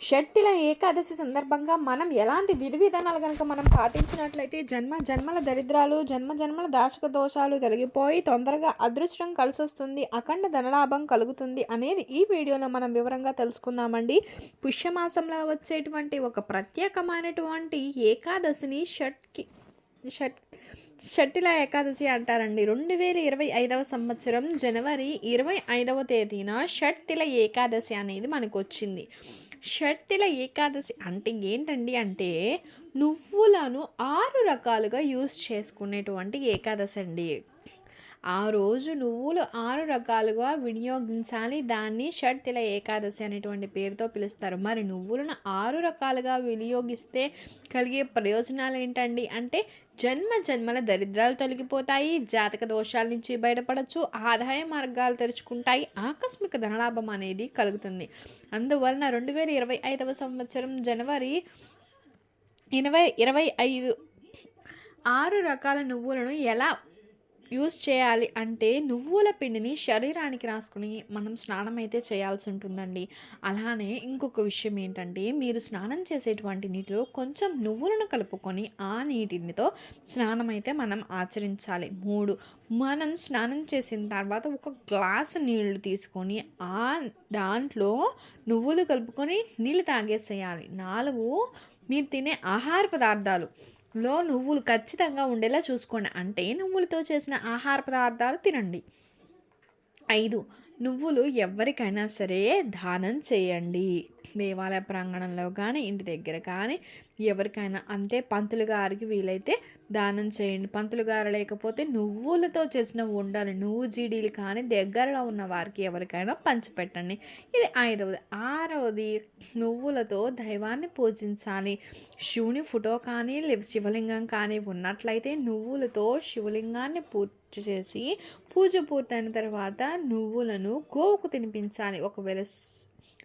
షట్తిల ఏకాదశి సందర్భంగా మనం ఎలాంటి విధి విధానాలు కనుక మనం పాటించినట్లయితే జన్మ జన్మల దరిద్రాలు జన్మ జన్మల దాశక దోషాలు తొలగిపోయి తొందరగా అదృష్టం కలిసి వస్తుంది అఖండ ధనలాభం కలుగుతుంది అనేది ఈ వీడియోలో మనం వివరంగా తెలుసుకుందామండి. పుష్యమాసంలో వచ్చేటువంటి ఒక ప్రత్యేకమైనటువంటి ఏకాదశిని షట్కి షట్ షట్టిల ఏకాదశి అంటారండి. రెండు వేల ఇరవై ఐదవ సంవత్సరం జనవరి ఇరవై ఐదవ తేదీన షట్తిల ఏకాదశి అనేది మనకు వచ్చింది షట్టిల ఏకాదశి అంటే ఏంటండి అంటే నువ్వులను ఆరు రకాలుగా యూజ్ చేసుకునేటువంటి ఏకాదశి అండి. ఆ రోజు నువ్వులు ఆరు రకాలుగా వినియోగించాలి దాన్ని షట్తిల ఏకాదశి అనేటువంటి పేరుతో పిలుస్తారు. మరి నువ్వులను ఆరు రకాలుగా వినియోగిస్తే కలిగే ప్రయోజనాలు ఏంటండి? అంటే జన్మ జన్మల దరిద్రాలు తొలగిపోతాయి జాతక దోషాల నుంచి బయటపడచ్చు ఆదాయ మార్గాలు తెరుచుకుంటాయి ఆకస్మిక ధనలాభం అనేది కలుగుతుంది. అందువలన రెండు వేల ఇరవై ఐదవ సంవత్సరం జనవరి ఇరవై ఇరవై ఐదు ఆరు రకాల నువ్వులను ఎలా యూస్ చేయాలి అంటే నువ్వుల పిండిని శరీరానికి రాసుకుని మనం స్నానం అయితే చేయాల్సి ఉంటుందండి అలానే ఇంకొక విషయం ఏంటంటే మీరు స్నానం చేసేటువంటి నీటిలో కొంచెం నువ్వులను కలుపుకొని ఆ నీటినితో స్నానం అయితే మనం ఆచరించాలి. మూడు మనం స్నానం చేసిన తర్వాత ఒక గ్లాసు నీళ్ళు తీసుకొని ఆ దాంట్లో నువ్వులు కలుపుకొని నీళ్ళు తాగేసేయాలి. నాలుగు మీరు తినే ఆహార పదార్థాలు. లో నువ్వులు ఖచ్చితంగా ఉండేలా చూసుకోండి. అంటే నువ్వులతో చేసిన ఆహార పదార్థాలు తినండి. ఐదు. నువ్వులు ఎవరికైనా సరే దానం చేయండి. దేవాలయ ప్రాంగణంలో కానీ ఇంటి దగ్గర కానీ ఎవరికైనా అంతే పంతులు గారికి వీలైతే దానం చేయండి. పంతులు గారు లేకపోతే నువ్వులతో చేసిన ఉండాలి. నువ్వు జీడీలు కానీ దగ్గరలో ఉన్న వారికి ఎవరికైనా పంచిపెట్టండి. ఇది ఐదవది. ఆరవది నువ్వులతో దైవాన్ని పూజించాలి. శివుని ఫోటో కానీ లేక శివలింగం కానీ ఉన్నట్లయితే నువ్వులతో శివలింగాన్ని పూజ చేసి పూజ పూర్తయిన తర్వాత నువ్వులను గోవుకు తినిపించాలి. ఒకవేళ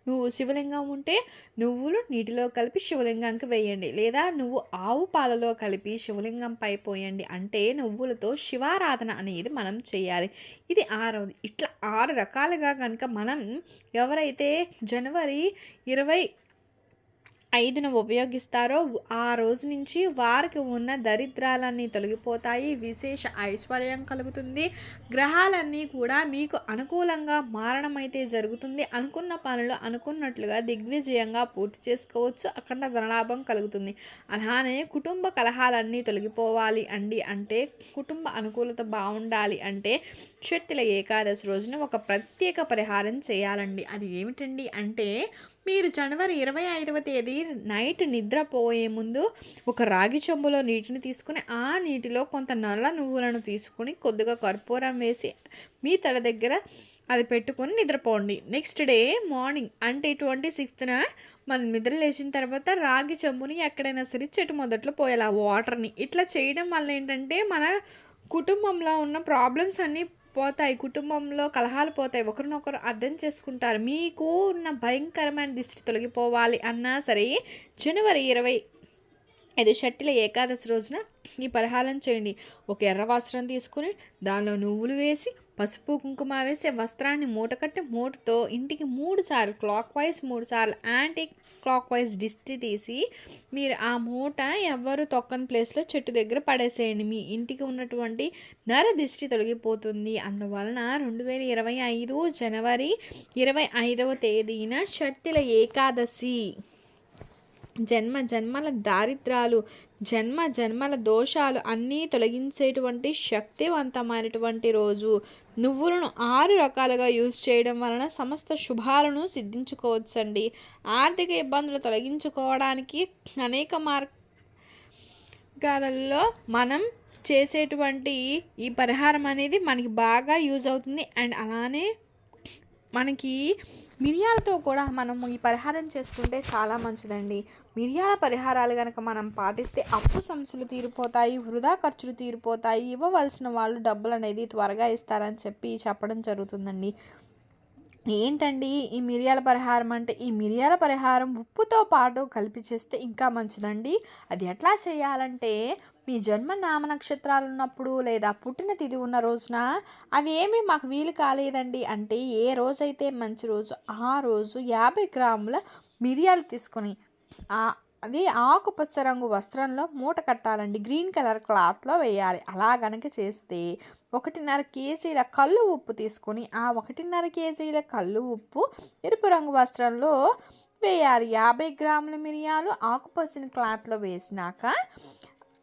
నువ్వు శివలింగం ఉంటే నువ్వులు నీటిలో కలిపి శివలింగానికి వేయండి. లేదా నువ్వు ఆవు పాలలో కలిపి శివలింగంపై పోయండి అంటే నువ్వులతో శివారాధన అనేది మనం చేయాలి. ఇది ఆరవది. ఇట్లా ఆరు రకాలుగా కనుక మనం ఎవరైతే జనవరి ఇరవై ఐదున ఉపయోగిస్తారో ఆ రోజు నుంచి వారికి ఉన్న దరిద్రాలన్నీ తొలగిపోతాయి విశేష ఐశ్వర్యం కలుగుతుంది గ్రహాలన్నీ కూడా మీకు అనుకూలంగా మారడం అయితే జరుగుతుంది అనుకున్న పనులు అనుకున్నట్లుగా దిగ్విజయంగా పూర్తి చేసుకోవచ్చు అక్కడ ధనలాభం కలుగుతుంది. అలానే కుటుంబ కలహాలన్నీ తొలగిపోవాలి అండి అంటే కుటుంబ అనుకూలత బాగుండాలి అంటే షట్టిల ఏకాదశి రోజున ఒక ప్రత్యేక పరిహారం చేయాలండి. అది ఏమిటండి అంటే మీరు జనవరి ఇరవై ఐదవ తేదీ నైట్ నిద్రపోయే ముందు ఒక రాగి చెంబులో నీటిని తీసుకుని ఆ నీటిలో కొంత నల్ల నువ్వులను తీసుకుని కొద్దిగా కర్పూరం వేసి మీ తల దగ్గర అది పెట్టుకొని నిద్రపోండి. నెక్స్ట్ డే మార్నింగ్ అంటే ట్వంటీ సిక్స్త్న మనం నిద్ర లేచిన తర్వాత రాగి చెంబుని ఎక్కడైనా సరే చెట్టు మొదట్లో పోయాలి. ఆ వాటర్ని ఇట్లా చేయడం వల్ల ఏంటంటే మన కుటుంబంలో ఉన్న ప్రాబ్లమ్స్ అన్నీ పోతాయి కుటుంబంలో కలహాలు పోతాయి ఒకరినొకరు అర్థం చేసుకుంటారు. మీకు ఉన్న భయంకరమైన దిష్టి తొలగిపోవాలి అన్నా సరే జనవరి ఇరవై ఐదు షట్టిల ఏకాదశి రోజున ఈ పరిహారం చేయండి. ఒక ఎర్ర వస్త్రం తీసుకుని దానిలో నువ్వులు వేసి పసుపు కుంకుమ వేసి వస్త్రాన్ని మూట కట్టి మూటతో ఇంటికి మూడు సార్లు క్లాక్ వైజ్ మూడు సార్లు యాంటీ క్లాక్ వైజ్ దిష్టి తీసి మీరు ఆ మూట ఎవరు తొక్కని ప్లేస్లో చెట్టు దగ్గర పడేసేయండి. మీ ఇంటికి ఉన్నటువంటి నర దిష్టి తొలగిపోతుంది. అందువలన రెండు వేల ఇరవై ఐదు జనవరి ఇరవై ఐదవ తేదీన షట్టిల ఏకాదశి. జన్మ జన్మల దారిద్రాలు జన్మ జన్మల దోషాలు అన్నీ తొలగించేటువంటి శక్తివంతమైనటువంటి రోజు. నువ్వులను ఆరు రకాలుగా యూజ్ చేయడం వలన సమస్త శుభాలను సిద్ధించుకోవచ్చండి. ఆర్థిక ఇబ్బందులు తొలగించుకోవడానికి అనేక మార్గాలలో మనం చేసేటువంటి ఈ పరిహారం అనేది మనకి బాగా యూజ్ అవుతుంది. అండ్ అలానే మనకి మిరియాలతో కూడా మనం ఈ పరిహారం చేసుకుంటే చాలా మంచిదండి. మిరియాల పరిహారాలు కనుక మనం పాటిస్తే అప్పు సమస్యలు తీరిపోతాయి వృధా ఖర్చులు తీరిపోతాయి ఇవ్వవలసిన వాళ్ళు డబ్బులు అనేది త్వరగా ఇస్తారని చెప్పి చెప్పడం జరుగుతుందండి. ఏంటండి ఈ మిరియాల పరిహారం అంటే? ఈ మిరియాల పరిహారం ఉప్పుతో పాటు కలిపి చేస్తే ఇంకా మంచిదండి. అది ఎట్లా చేయాలంటే మీ జన్మ నామ నక్షత్రాలు ఉన్నప్పుడు లేదా పుట్టిన తిథి ఉన్న రోజున అవి ఏమీ మాకు వీలు కాలేదండి. అంటే ఏ రోజైతే మంచి రోజు ఆ రోజు యాభై గ్రాముల మిరియాలు తీసుకొని అది ఆకుపచ్చ రంగు వస్త్రంలో మూట కట్టాలండి. గ్రీన్ కలర్ క్లాత్లో వేయాలి. అలా గనక చేస్తే ఒకటిన్నర కేజీల కళ్ళు ఉప్పు తీసుకొని ఆ ఒకటిన్నర కేజీల కళ్ళు ఉప్పు ఎరుపు రంగు వస్త్రంలో వేయాలి. యాభై గ్రాముల మిరియాలు ఆకుపచ్చని క్లాత్లో వేసినాక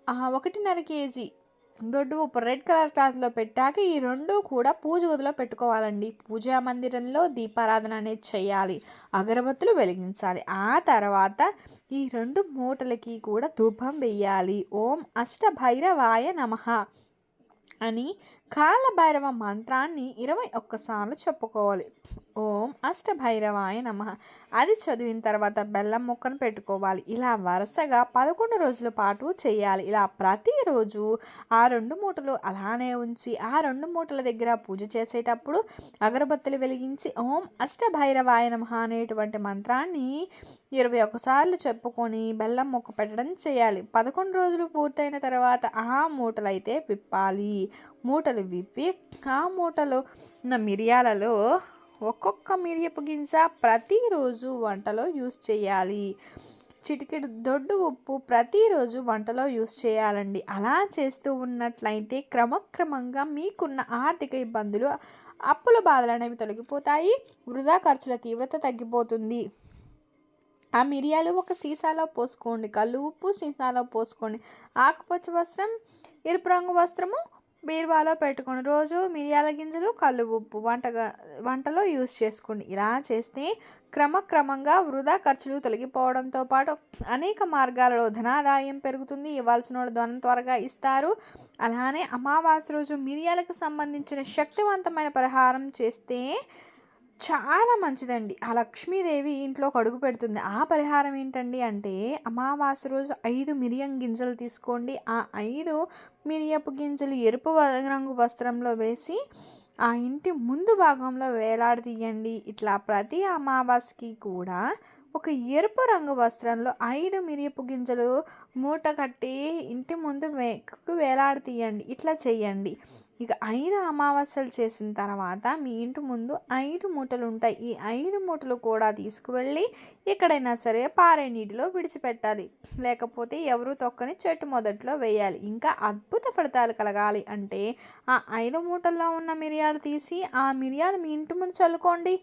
ఒకటిన్నర కేజీ దొడ్డు ఉప్పు రెడ్ కలర్ క్లాత్లో పెట్టాక ఈ రెండు కూడా పూజ గదిలో పెట్టుకోవాలండి. పూజా మందిరంలో దీపారాధన అనేది చేయాలి. అగరబత్తులు వెలిగించాలి. ఆ తర్వాత ఈ రెండు మూటలకి కూడా ధూపం వెయ్యాలి. ఓం అష్టభైరవాయ నమః అని కాలభైరవ మంత్రాన్ని ఇరవై ఒక్కసార్లు చెప్పుకోవాలి. ఓం అష్టభైరవాయ నమ. అది చదివిన తర్వాత బెల్లం ముక్కను పెట్టుకోవాలి. ఇలా వరుసగా పదకొండు రోజుల పాటు చేయాలి. ఇలా ప్రతిరోజు ఆ రెండు మూటలు అలానే ఉంచి ఆ రెండు మూటల దగ్గర పూజ చేసేటప్పుడు అగరబత్తులు వెలిగించి ఓం అష్టభైరవాయ నమ అనేటువంటి మంత్రాన్ని ఇరవై ఒక్కసార్లు చెప్పుకొని బెల్లం ముక్క పెట్టడం చేయాలి. పదకొండు రోజులు పూర్తయిన తర్వాత ఆ మూటలు అయితే విప్పాలి. మూటలు విప్పి ఆ మూటలో ఉన్న మిరియాలలో ఒక్కొక్క మిరియపు గింజ ప్రతిరోజు వంటలో యూస్ చేయాలి. చిటికెడు దొడ్డు ఉప్పు ప్రతిరోజు వంటలో యూస్ చేయాలండి. అలా చేస్తూ ఉన్నట్లయితే క్రమక్రమంగా మీకున్న ఆర్థిక ఇబ్బందులు అప్పుల బాధలు అనేవి తొలగిపోతాయి. వృధా ఖర్చుల తీవ్రత తగ్గిపోతుంది. ఆ మిరియాలు ఒక సీసాలో పోసుకోండి. కళ్ళు ఉప్పు సీసాలో పోసుకోండి. ఆకుపచ్చ వస్త్రం ఎరుపు రంగు వస్త్రము బీరువాలో పెట్టుకోండి. రోజు మిరియాల గింజలు కళ్ళు ఉప్పు వంటగా వంటలో యూస్ చేసుకోండి. ఇలా చేస్తే క్రమక్రమంగా వృధా ఖర్చులు తొలగిపోవడంతో పాటు అనేక మార్గాలలో ధనాదాయం పెరుగుతుంది. ఇవ్వాల్సిన వాళ్ళు ధనం త్వరగా ఇస్తారు. అలానే అమావాస్య రోజు మిరియాలకు సంబంధించిన శక్తివంతమైన పరిహారం చేస్తే చాలా మంచిదండి. ఆ లక్ష్మీదేవి ఇంట్లోకి అడుగు పెడుతుంది. ఆ పరిహారం ఏంటండి అంటే అమావాస్య రోజు ఐదు మిరియం గింజలు తీసుకోండి. ఆ ఐదు మిరియపు గింజలు ఎరుపు రంగు వస్త్రంలో వేసి ఆ ఇంటి ముందు భాగంలో వేలాడదీయండి ఇట్లా ప్రతి అమావాస్యకి కూడా ఒక ఎరుపు రంగు వస్త్రంలో ఐదు మిరియపు గింజలు మూట కట్టి ఇంటి ముందు వెక్కు వేలాడతీయండి. ఇట్లా చేయండి. ఇక ఐదు అమావాస్యలు చేసిన తర్వాత మీ ఇంటి ముందు ఐదు మూటలు ఉంటాయి. ఈ ఐదు మూటలు కూడా తీసుకువెళ్ళి ఎక్కడైనా సరే పారే నీటిలో విడిచిపెట్టాలి. లేకపోతే ఎవరు తొక్కని చెట్టు మొదట్లో వేయాలి. ఇంకా అద్భుత ఫలితాలు కలగాలి అంటే ఆ ఐదు మూటల్లో ఉన్న మిరియాలు తీసి ఆ మిరియాలు మీ ఇంటి ముందు చల్లుకోండి.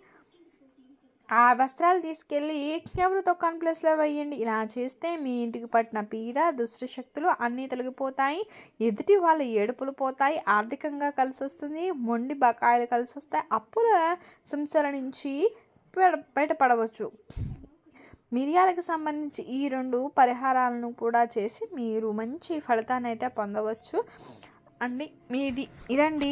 ఆ వస్త్రాలు తీసుకెళ్ళి ఎవరు తొక్కని ప్లేస్లో వేయండి. ఇలా చేస్తే మీ ఇంటికి పట్టిన పీడ దుష్ట శక్తులు అన్నీ తొలగిపోతాయి. ఎదుటి వాళ్ళ ఏడుపులు పోతాయి. ఆర్థికంగా కలిసి వస్తుంది మొండి బకాయిలు కలిసి వస్తాయి అప్పుల సంస్థల నుంచి బయటపడవచ్చు. మిరియాలకు సంబంధించి ఈ రెండు పరిహారాలను కూడా చేసి మీరు మంచి ఫలితాన్ని అయితే పొందవచ్చు. అండి మీది ఇదండి.